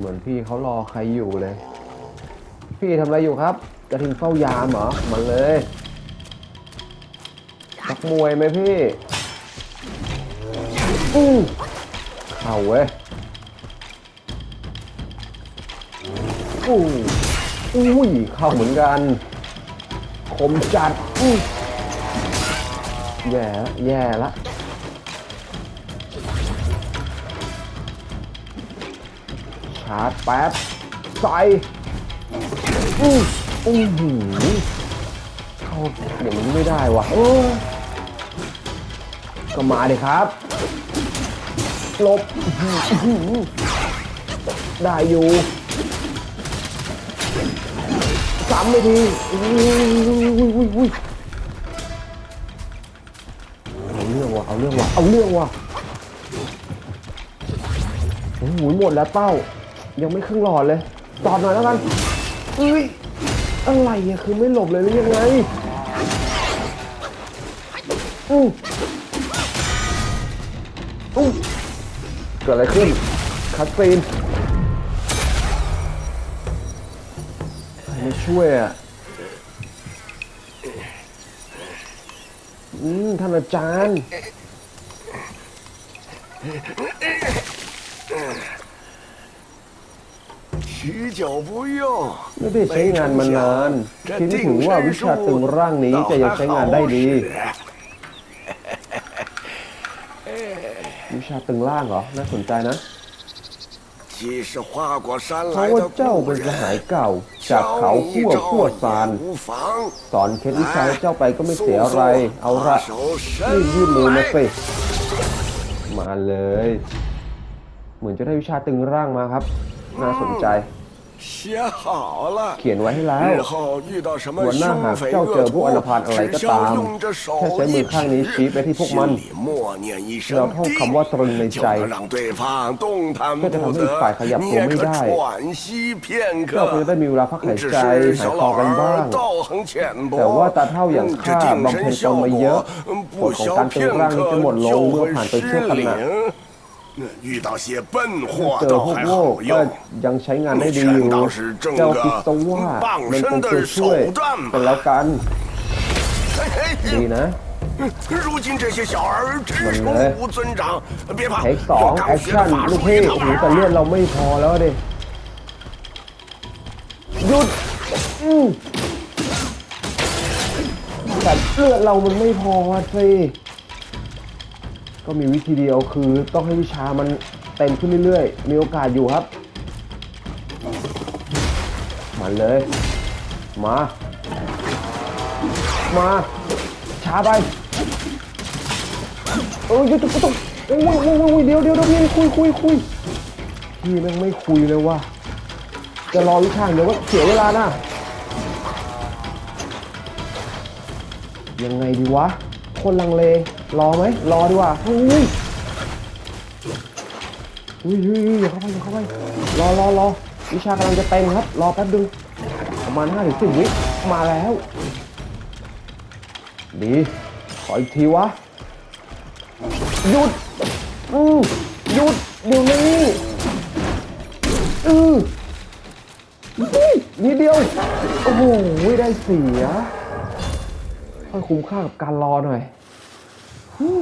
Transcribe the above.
เหมือนพี่เขารอใครอยู่เลย พี่ทำอะไรอยู่ครับ กระทิงเฝ้ายามเหรอมาเลยตักมวยไหมพี่อู้เข้าเว้ยอู้อุ้ยเข้าเหมือนกัน คมจัดอู้แย่ละแย่ละาร์จแป๊บใส่อู้อู้หูเข้าอย่างนี้ไม่ได้ว่ะโอ้ก็มาดิครับลบหือได้อยู่สามนาทีเอาเรื่องว่ะเอาเรื่องว่ะเอาเรื่องว่ะโอ้โหหมดแล้วเต้า ยังไม่ครึ่งหลอดเลยตอดหน่อยแล้วกันเอ้ยอะไรอะคือไม่หลบเลยหรือยังไงอู้อู้เกิดอะไรขึ้น คัดซีนใครไม่ช่วยอะ อืมท่านอาจารย์ 许久不用， ไม่ได้ใช้งานมานาน คิดไม่ถึงว่าวิชาตึงร่างนี้จะยังใช้งานได้ดี วิชาตึงร่างเหรอ น่าสนใจนะ 既是花果山 เพราะ 来 ว่า 的 เจ้า 故 เป็นสหาย 人， เก่า จากเขา 教你 ขั้ว 一 ขั้ว 招 ซาน 也无妨。 สอนเคล็ดวิชาให้เจ้าไปก็ไม่เสียอะไร เอา 把 ละ 手 รีบ 伸 ยื่นมือมา 来， สิมาเลย เหมือนจะได้วิชาตึงร่างมาครับ น่าสนใจ เขียนไว้ให้แล้ววันหน้าหากเจ้าเจอพวกอันธพาลอะไรก็ตามแค่ใช้มือข้างนี้ชี้ไปที่พวกมันเราท่องคำว่าตรึงในใจก็จะทำให้ฝ่ายขยับตัวไม่ได้เจ้าก็จะได้มีเวลาพักหายใจหายคอกันบ้างแต่ว่าตาเท่าอย่างข้าบำเพ็ญตนมาเยอะผลของการตึงร่างนี้จะหมดลงเมื่อผ่านไปชั่วขณะ 遇到些笨货 เจอ 倒 พวก 还 โง่ 好 ก็ 用。 ยังใช้งานได้ 你 ดีอยู่ 全当是正 เจ้า 个 คิดซะว่า 傍 มันเป็น 身 ตัว 的 ช่วย 手段 เป็น 吧。 แล้วกัน 嘿 ดี 嘿， นะ 如今这些小儿只猛嘞属吴尊长，别怕， เทคสอง 有 แอ 刚 ค 学 ชั่ 的 น 法 ลูก 术 พี่ 一 โอ้ 套 โหแต่เลือดเราไม่พอแล้วดิหยุดอืมแต่เลือดเรามันไม่พอสิ ก็มีวิธีเดียวคือต้องให้วิชามันเต็มขึ้นเรื่อยๆ มีโอกาสอยู่ครับมาเลย มา มา ช้าไปเออหยุดหยุดต้องโอ้ยโอ้ยโอ้ยเดี๋ยวเดี๋ยวเดี๋ยวพี่คุยคุยคุยพี่แม่งไม่คุยเลยว่ะจะรอวิชาเดี๋ยวก็เสียเวลานะยังไงดีวะ คนลังเล รอไหมรอดีกว่าอุ้ยอุ้ยอุ้ยอย่าเข้าไปอย่าเข้าไปรอรอรอวิชากำลังจะเต็มครับ รอแป๊บนึงประมาณห้าถึงสิบวิมาแล้ว ดี ขออีกทีวะ หยุด อือหยุดเดี๋ยวนี้อือนิดเดียว โอ้โห ได้เสียค่อยคุ้มค่ากับการรอหน่อย ฮู้